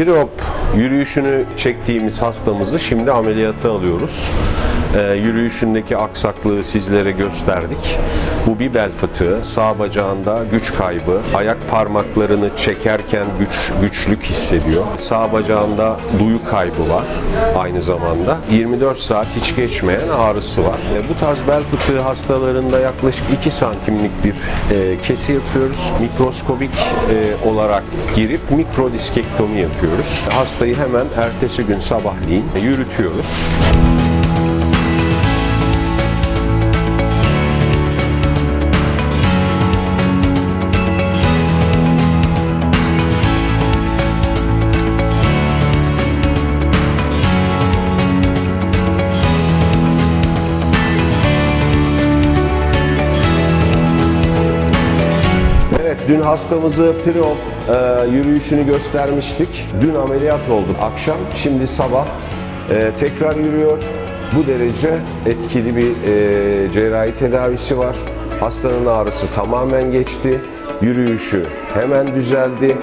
Pirop yürüyüşünü çektiğimiz hastamızı şimdi ameliyata alıyoruz. Ee, yürüyüşündeki aksaklığı sizlere gösterdik. Bu bir bel fıtığı, sağ bacağında güç kaybı, ayak parmaklarını çekerken güç güçlük hissediyor. Sağ bacağında duyu kaybı var aynı zamanda. 24 saat hiç geçmeyen ağrısı var. Ee, bu tarz bel fıtığı hastalarında yaklaşık 2 santimlik bir e, kesi yapıyoruz. Mikroskobik e, olarak girip mikrodiskektomi yapıyoruz. Hastayı hemen ertesi gün sabahleyin yürütüyoruz. Evet, dün hastamızı pre-op e, yürüyüşünü göstermiştik. Dün ameliyat oldu akşam, şimdi sabah e, tekrar yürüyor. Bu derece etkili bir e, cerrahi tedavisi var. Hastanın ağrısı tamamen geçti. Yürüyüşü hemen düzeldi.